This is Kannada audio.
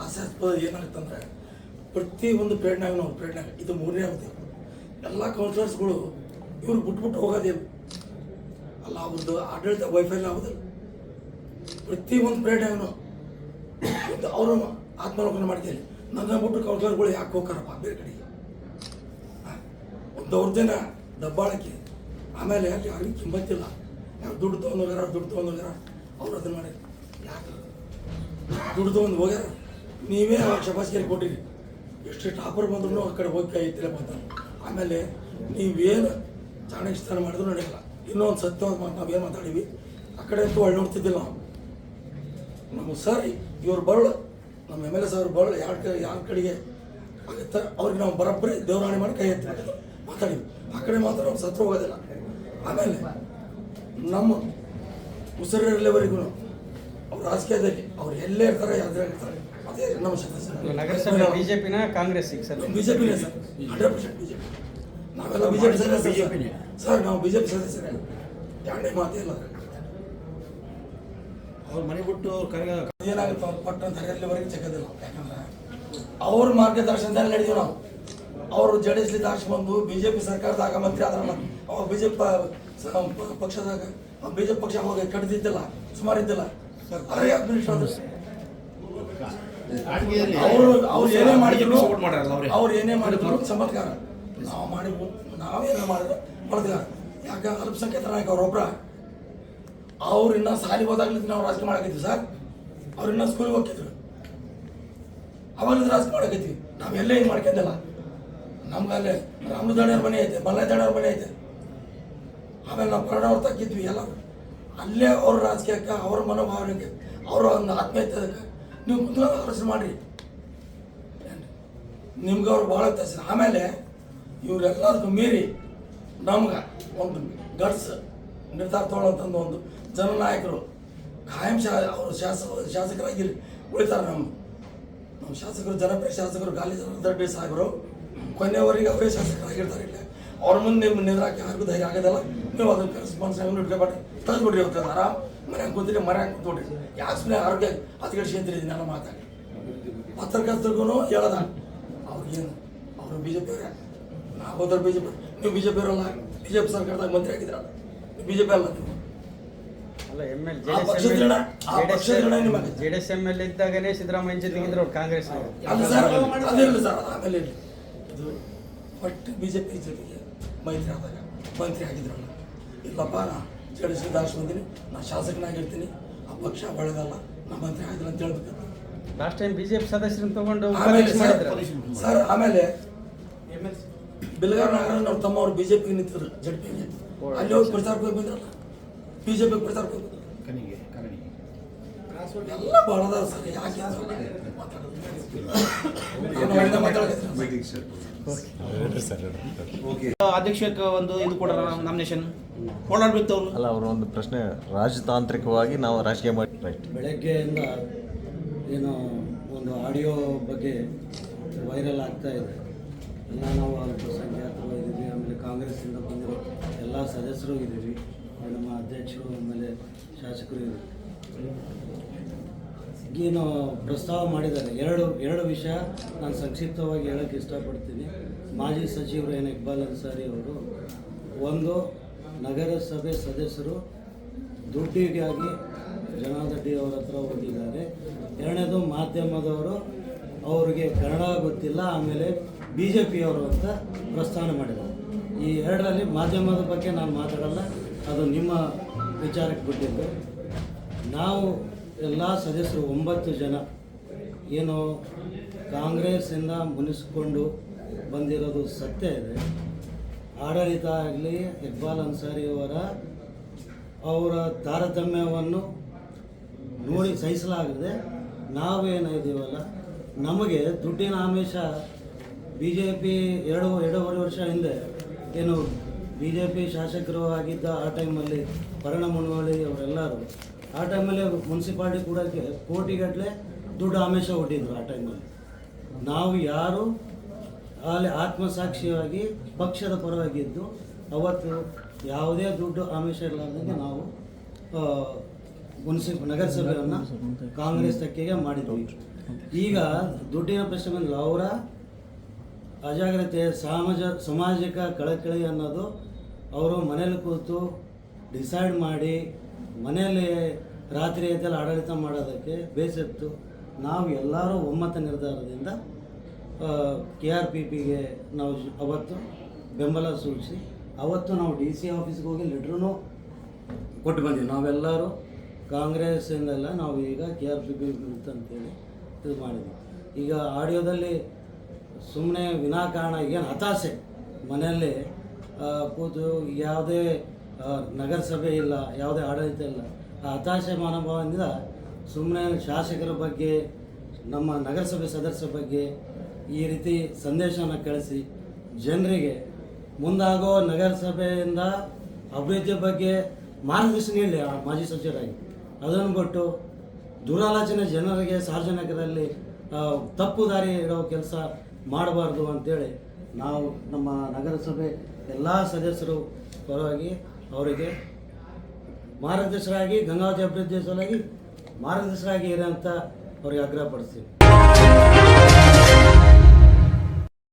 ತಪ್ಪು ಏನಾಗುತ್ತಂದ್ರೆ ಪ್ರತಿ ಒಂದು ಪ್ರೇರಣೆಗೆ ನಾವು ಪ್ರೇರಣೆ ಇದು ಮೂರನೇ ಅವಧಿ. ಎಲ್ಲ ಕೌನ್ಸಿಲರ್ಸ್ಗಳು ಇವ್ರು ಬಿಟ್ಬಿಟ್ಟು ಹೋಗೋದೇನು ಅಲ್ಲ ಅವ್ರದ್ದು ಆಡಳಿತ ವೈಫಲ್ಯ ಆಗೋದಿಲ್ಲ ಪ್ರತಿ ಒಂದು ಪ್ರೇರಣೆಯಾಗ ಇದು ಅವರು ಆತ್ಮಾವಲೋಕನ ಮಾಡ್ತೀವಿ ನನ್ನ ಬಿಟ್ಟು ಕೌನ್ಸಿಲರ್ಗಳು ಯಾಕೆ ಹೋಗ್ತಾರಪ್ಪ ಬೇರೆ ಕಡೆಗೆ ಒಂದು ಒಂದು ದೌರ್ಜನ್ಯ ದಬ್ಬಾಳಕ್ಕೆ ಆಮೇಲೆ ಅಲ್ಲಿ ಕಿಮ್ಮತ್ತಿಲ್ಲ. ಯಾರು ದುಡ್ಡು ತೊಗೊಂಡೋಗ್ಯಾರ ದುಡ್ಡು ತೊಗೊಂಡೋಗ್ಯಾರ ಅವ್ರು ಅದನ್ನ ಮಾಡಿ ಯಾಕೆ? ದುಡ್ಡು ತೊಗೊಂಡು ಹೋಗ್ಯಾರ ನೀವೇ ಅವಾಗ ಶಬಾಸ್ಗೆರಿ ಕೊಟ್ಟಿರಿ ಎಷ್ಟು ಟಾಪರ್ ಬಂದ್ರು ಆ ಕಡೆ ಹೋಗಿ ಕೈ ಎತ್ತಿಲ್ಲ ಬಂದ ಆಮೇಲೆ ನೀವೇನು ಚಾಣಕ್ಯಸ್ಥಾನ ಮಾಡಿದ್ರು ನಡೆಯಲ್ಲ. ಇನ್ನೊಂದು ಸತ್ಯವಾದ ಮಾತು ನಾವೇನು ಮಾತಾಡೀವಿ ಆ ಕಡೆ ಅಂತೂ ಒಳ್ಳೆ ನೋಡ್ತಿದ್ದಿಲ್ಲ ನಮ್ಮ ಸರ್, ಇವ್ರು ಬರಳು, ನಮ್ಮ ಎಂ ಎಲ್ ಎ ಸರ್ ಬರಳು, ಯಾರ ಕಡೆ ಯಾರ ಕಡೆಗೆ ಆಗುತ್ತೆ? ಅವ್ರಿಗೆ ನಾವು ಬರೋಬ್ಬರಿ ದೇವರಾಣಿ ಮಾಡಿ ಕೈ ಎತ್ತಿ ಮಾತಾಡಿವಿ ಆ ಕಡೆ ಮಾತ್ರ ಸತ್ರ ಹೋಗೋದಿಲ್ಲ. ಆಮೇಲೆ ನಮ್ಮ ಉಸಿರಿರಲಿವರೆಗೂ ಅವ್ರು ರಾಜಕೀಯದಲ್ಲಿ ಅವ್ರು ಎಲ್ಲೇ ಇರ್ತಾರೆ ಯಾವ್ದೇ ಇರ್ತಾರೆ ಅದೇ ನಮ್ಮ ನಗರಸಭೆ ಸದಸ್ಯರು ಬಿಜೆಪಿನ ಕಾಂಗ್ರೆಸ್ ಸರ್ ಬಿಜೆಪಿನೇ ಸರ್. Hundred percent BJP. ನಾವೆಲ್ಲ ಬಿಜೆಪಿ ಸದಸ್ಯರು ಸರ್. ನಾವು ಬಿಜೆಪಿ ಸದಸ್ಯರೇ. ಎರಡನೇ ಮಾತೇ ಇಲ್ಲ. ಅವ್ರ ಮನೆ ಬಿಟ್ಟು ಅವ್ರ ಕರೆಗ ಏನಾಗುತ್ತೆ ಅವ್ರು ಪಟ್ಟ ಅಂತ ಅಲ್ಲಿವರೆಗೆ ಸಿಗೋದಿಲ್ಲ ಯಾಕಂದ್ರೆ ಅವ್ರ ಮಾರ್ಗದರ್ಶನದಲ್ಲಿ ನಡೆದೀವಿ ನಾವು. ಅವರು ಜಡಿಸ್ಲಿ ಆಶ್ ಬಂದು ಬಿಜೆಪಿ ಸರ್ಕಾರದಾಗ ಮಂತ್ರಿ ಆದ್ರಲ್ಲ ಅವಾಗ ಬಿಜೆಪಿ ಪಕ್ಷದಾಗ ಬಿಜೆಪಿ ಪಕ್ಷ ಅವಾಗ ಕಡ್ದಿದ್ದಿಲ್ಲ ಸುಮಾರು ಇದ್ದಿಲ್ಲ ಅದೇ ಅಡ್ಮಿನಿಸ್ಟ್ರೇಷನ್ ಅವರು ಅವ್ರು ಏನೇ ಮಾಡಿದ್ರು ಅವ್ರೆ. ಅವ್ರು ಏನೇ ಮಾಡಿದ್ರು ಚಮತ್ಕಾರ ನಾವು ಮಾಡಿ ನಾವೇನೇ ಮಾಡಿದ್ರು ಬಳದ್ಗಾರ ಯಾಕೆ ಅಲ್ಪಸಂಖ್ಯಾತ ನಾಯಕ ಅವ್ರೊಬ್ರ ಅವ್ರು ಇನ್ನ ಸಾಲಿ ಹೋದಾಗ್ಲಿದ್ರೆ ನಾವು ರಾಜಕೀಯ ಮಾಡಕತ್ತೀವಿ ಸರ್. ಅವ್ರು ಇನ್ನ ಸ್ಕೂಲಿಗೆ ಹೋಗ್ತಿದ್ರು. ಅವಾಗ ರಾಜಕೀಯ ಮಾಡಕತ್ತೀವಿ. ನಾವೆಲ್ಲೇ ಹಿಂಗೆ ಮಾಡ್ಕೊಂಡಿಲ್ಲ. ನಮ್ಗೆ ಅಲ್ಲೇ ರಾಮದಾಣಿಯವ್ರ ಮನೆ ಐತೆ ಮಲ್ಲಾದಾಣಿಯವ್ರ ಮನೆ ಐತೆ. ಆಮೇಲೆ ನಾವು ಪ್ರಣವ್ರು ತಗ್ಗಿದ್ವಿ ಎಲ್ಲ. ಅಲ್ಲೇ ಅವ್ರ ರಾಜಕೀಯಕ್ಕೆ, ಅವ್ರ ಮನೋಭಾವನೆಗೆ, ಅವರ ಒಂದು ಆತ್ಮೀಯತೆಗೆ ನೀವು ಕುತ್ಕೊಂಡು ಆಲೋಚನೆ ಮಾಡಿರಿ. ನಿಮ್ಗೆ ಅವ್ರು ಭಾಳ ವ್ಯತ್ಯಾಸ ಆಮೇಲೆ ಇವರೆಲ್ಲದಕ್ಕೂ ಮೀರಿ ನಮ್ಗೆ ಒಂದು ಗಡ್ಸ್ ನಿರ್ಧಾರ ತೊಗೊಳ್ಳೋಂಥದ್ದು ಒಂದು ಜನನಾಯಕರು ಖಾಯಂ ಶಾ, ಅವರು ಶಾಸ ಶಾಸಕರಾಗಿರಿ, ಉಳಿತಾರೆ ನಮ್ಮ ನಮ್ಮ ಶಾಸಕರು ಜನಪ್ರಿಯ ಶಾಸಕರು ಗಾಲಿ ದೊಡ್ಡ ಸಾಹೇಬರು, ಕೊನೆಯವರೆಗೆ ಅವರೇ ಶಾಸಕರಾಗಿರ್ತಾರೆ ಇಲ್ಲ. ಅವ್ರ ಮುಂದೆ ನಿಮ್ಮ ನಿದ್ರಾಕಿ ಯಾರಿಗೂ ಧೈರ್ಯ ಆಗೋದಲ್ಲ. ನೀವು ಅದನ್ನು ಕರೆಸ್ಪಾನ್ಸ್ ಇಟ್ಕೊಬೇಡಿ ತೆಗೆದ್ಬಿಡ್ರಿ ಇವತ್ತು ಆರಾಮ್ ಮನ್ಯಾಗ ಕೂತಿರಿ ಮನ್ಯಾಗ ಕೂತ್ಬಿಡ್ರಿ ಯಾಕೆ ಸುಮ್ಮನೆ ಆರೋಗ್ಯ ಹತ್ಕಡ್ಸ್ಕೊಂತೀರಿ ನಾನು ಮಾತಾಡಿ ಪತ್ರಕರ್ತರಿಗೂ ಹೇಳದ. ಅವ್ರಿಗೇನು ಅವರು ಬಿ ಜೆ ಪಿಯವರೇ ನಾವು ಹೋದ್ರೆ ಬಿ ಜೆ ಪಿ ನೀವು ಬಿ ಜೆ ಪಿ ಅವರಲ್ಲ ಬಿ ಜೆ ಪಿ ಸರ್ಕಾರದಾಗ ಮಂತ್ರಿ ಆಗಿದ್ರಲ್ಲ ಬಿ ಜೆ ಪಿ ಅಲ್ಲ ನೀವು ಅಲ್ಲ ಎಂ ಎಲ್ ಇದ್ದಾಗನೇ ಸಿದ್ದರಾಮಯ್ಯ ಜೊತೆಗಿದ್ರು ಅವ್ರು ಕಾಂಗ್ರೆಸ್ ಆಮೇಲೆ ಇದು ಒಟ್ಟು ಬಿ ಜೆ ಪಿ ಜೊತೆಗೆ ಮೈತ್ರಿ ಆದಾಗ ಮಂತ್ರಿ ಆಗಿದ್ರಲ್ಲ. ಇಲ್ಲಪ್ಪ ನಾ ಡಿ ಎಸ್ ಬಂದಿನಿ ನಾ ಶಾಸಕನಾಗಿರ್ತೀನಿ. ಆ ಪಕ್ಷ ಬೆಳೆದಲ್ಲ ನಮ್ಮ ಮಂತ್ರಿ ಆಗಿಲ್ಲ ಅಂತ ಹೇಳ್ಬೇಕು. ಲಾಸ್ಟ್ ಟೈಮ್ ಬಿಜೆಪಿ ಸದಸ್ಯರನ್ನ ತಗೊಂಡು ಸರ್, ಮಾಡಿದ್ರು ಸರ್ ಆಮೇಲೆ ಬಿಲ್ಗಾರ್ ನಾಗರಾಜ್ ಅವ್ರ ತಮ್ಮ ಅವ್ರು ಬಿಜೆಪಿ ನಿಂತಿದ್ರು ಜಡ್ಪಿಗೆ ಅಲ್ಲಿ ಹೋಗಿ ಪ್ರಚಾರಕ್ಕೆ ಹೋಗಿ ಬಂದ್ರಲ್ಲ? ಬಿಜೆಪಿ ಪ್ರಚಾರಕ್ಕೆ ಹೋಗಿ ಎಲ್ಲ ಭಾಳ ಅದಾವ ಸರ್ ಯಾಕೆ ಮಾತಾಡೋದು? ಮಾತಾಡಕತ್ತೀನಿ ಅಧ್ಯಕ್ಷಕ್ಕೆ ಒಂದು ಇದು ಕೊಡೋಣ ನಾಮಿನೇಷನ್ ಅವ್ರು? ಅಲ್ಲ ಅವರು ಒಂದು ಪ್ರಶ್ನೆ ರಾಜತಾಂತ್ರಿಕವಾಗಿ ನಾವು ರಾಜಕೀಯ ಮಾಡಿ ರೈಟ್ ಬೆಳಗ್ಗೆಯಿಂದ ಏನು ಒಂದು ಆಡಿಯೋ ಬಗ್ಗೆ ವೈರಲ್ ಆಗ್ತಾ ಇದೆ. ಎಲ್ಲ ನಾವು ಅಲ್ಪಸಂಖ್ಯಾತರು ಇದ್ದೀವಿ ಆಮೇಲೆ ಕಾಂಗ್ರೆಸ್ಸಿಂದ ಬಂದಿರೋ ಎಲ್ಲ ಸದಸ್ಯರು ಇದ್ದೀವಿ ನಮ್ಮ ಅಧ್ಯಕ್ಷರು ಆಮೇಲೆ ಶಾಸಕರು ಇದ್ದೀವಿ. ಏನು ಪ್ರಸ್ತಾವ ಮಾಡಿದ್ದಾರೆ. ಎರಡು ಎರಡು ವಿಷಯ ನಾನು ಸಂಕ್ಷಿಪ್ತವಾಗಿ ಹೇಳೋಕ್ಕೆ ಇಷ್ಟಪಡ್ತೀನಿ. ಮಾಜಿ ಸಚಿವರು ಏನು ಇಕ್ಬಾಲ್ ಅನ್ಸಾರಿ ಅವರು, ಒಂದು, ನಗರಸಭೆ ಸದಸ್ಯರು ದುಡ್ಡಿಗಾಗಿ ಜನಾರ್ದಡ್ಡಿ ಅವರ ಹತ್ರ ಹೋಗಿದ್ದಾರೆ. ಎರಡನೇದು ಮಾಧ್ಯಮದವರು, ಅವರಿಗೆ ಕನ್ನಡ ಗೊತ್ತಿಲ್ಲ, ಆಮೇಲೆ ಬಿ ಜೆ ಪಿಯವರು ಅಂತ ಪ್ರಸ್ಥಾನ ಮಾಡಿದ್ದಾರೆ. ಈ ಎರಡರಲ್ಲಿ ಮಾಧ್ಯಮದ ಬಗ್ಗೆ ನಾನು ಮಾತಾಡಲ್ಲ, ಅದು ನಿಮ್ಮ ವಿಚಾರಕ್ಕೆ ಬಿಟ್ಟಿದ್ದು. ನಾವು ಎಲ್ಲ ಸದಸ್ಯರು ಒಂಬತ್ತು ಜನ. ಏನು ಕಾಂಗ್ರೆಸ್ಸಿಂದ ಮುನಿಸ್ಕೊಂಡು ಬಂದಿರೋದು ಸತ್ಯ ಇದೆ. ಆಡಳಿತ ಆಗಲಿ, ಇಕ್ಬಾಲ್ ಅನ್ಸಾರಿಯವರ ಅವರ ತಾರತಮ್ಯವನ್ನು ನೋಡಿ ಸಹಿಸಲಾಗದೆ ನಾವೇನಿದ್ದೀವಲ್ಲ ನಮಗೆ ದುಡ್ಡಿನ ಆಮಿಷ ಬಿ ಜೆ ಪಿ ಎರಡು, ಎರಡೂವರೆ ವರ್ಷ ಹಿಂದೆ ಏನು ಬಿ ಜೆ ಪಿ ಶಾಸಕರು ಆಗಿದ್ದ ಆ ಟೈಮಲ್ಲಿ ಪರಣ ಮುನವಳ್ಳಿ ಅವರೆಲ್ಲರೂ, ಆ ಟೈಮಲ್ಲಿ ಮುನ್ಸಿಪಾಲ್ಟಿ ಕೂಡ ಕೋಟಿಗಟ್ಟಲೆ ದುಡ್ಡು ಆಮಿಷ ಒಡ್ಡಿದ್ರು ಆ ಟೈಮಲ್ಲಿ. ನಾವು ಯಾರು ಅಲ್ಲಿ ಆತ್ಮಸಾಕ್ಷಿಯಾಗಿ ಪಕ್ಷದ ಪರವಾಗಿದ್ದು ಅವತ್ತು ಯಾವುದೇ ದುಡ್ಡು ಆಮಿಷ ಇರಲಾರ್ದಂಗೆ ನಾವು ಮುನ್ಸಿಪ ನಗರಸಭೆಯನ್ನು ಕಾಂಗ್ರೆಸ್ ತಕ್ಕೆಗೆ ಮಾಡಿದ್ವಿ. ಈಗ ದುಡ್ಡಿನ ಪ್ರಶ್ನೆ ಬಂದ ಅವರ ಅಜಾಗ್ರತೆ, ಸಮಾಜ, ಸಾಮಾಜಿಕ ಕಳಕಳಿ ಅನ್ನೋದು ಅವರು ಮನೇಲಿ ಕೂತು ಡಿಸೈಡ್ ಮಾಡಿ ಮನೆಯಲ್ಲಿ ರಾತ್ರಿ ಎದ್ದೆಲ್ಲ ಆಡಳಿತ ಮಾಡೋದಕ್ಕೆ ಬೇಸತ್ತು ನಾವು ಎಲ್ಲರೂ ಒಮ್ಮತ ನಿರ್ಧಾರದಿಂದ ಕೆ ಆರ್ ಪಿ ಪಿಗೆ ನಾವು ಅವತ್ತು ಬೆಂಬಲ ಸೂಚಿಸಿ, ಅವತ್ತು ನಾವು ಡಿ ಸಿ ಆಫೀಸ್ಗೆ ಹೋಗಿ ಲೆಟ್ರೂ ಕೊಟ್ಟು ಬಂದ್ವಿ. ನಾವೆಲ್ಲರೂ ಕಾಂಗ್ರೆಸ್ಸಿಂದೆಲ್ಲ ನಾವು ಈಗ ಕೆ ಆರ್ ಪಿ ಪಿ ಅಂತೇಳಿ ಇದು ಮಾಡಿದ್ವಿ. ಈಗ ಆಡಿಯೋದಲ್ಲಿ ಸುಮ್ಮನೆ ವಿನಾಕಾರಣ ಏನು ಹತಾಶೆ ಮನೆಯಲ್ಲಿ ಕೂತು ಯಾವುದೇ ನಗರಸಭೆ ಇಲ್ಲ, ಯಾವುದೇ ಆಡಳಿತ ಇಲ್ಲ. ಆ, ಹತಾಶೆ ಮನೋಭಾವದಿಂದ ಸುಮ್ಮನೆ ಶಾಸಕರ ಬಗ್ಗೆ, ನಮ್ಮ ನಗರಸಭೆ ಸದಸ್ಯರ ಬಗ್ಗೆ ಈ ರೀತಿ ಸಂದೇಶವನ್ನು ಕಳಿಸಿ, ಜನರಿಗೆ ಮುಂದಾಗೋ ನಗರಸಭೆಯಿಂದ ಅಭಿವೃದ್ಧಿ ಬಗ್ಗೆ ಮಾರ್ಗದರ್ಶನ ನೀಡಲಿ, ಆ, ಮಾಜಿ ಸಚಿವರಾಗಿ. ಅದನ್ನು ಬಿಟ್ಟು ದುರಾಲೋಚನೆ ಜನರಿಗೆ ಸಾರ್ವಜನಿಕರಲ್ಲಿ ತಪ್ಪು ದಾರಿ ಇರೋ ಕೆಲಸ ಮಾಡಬಾರ್ದು ಅಂತೇಳಿ ನಾವು ನಮ್ಮ ನಗರಸಭೆ ಎಲ್ಲ ಸದಸ್ಯರು ಪರವಾಗಿ ಅವರಿಗೆ ಮಾರ್ಗದರ್ಶರಾಗಿ ಗಂಗಾವತಿ ಅಭಿವೃದ್ಧಿ ಸಲುವಾಗಿ ಮಾರ್ಗದರ್ಶರಾಗಿ ಇರೋಂಥ ಅವ್ರಿಗೆ ಆಗ್ರಹ ಪಡಿಸ್ತೀವಿ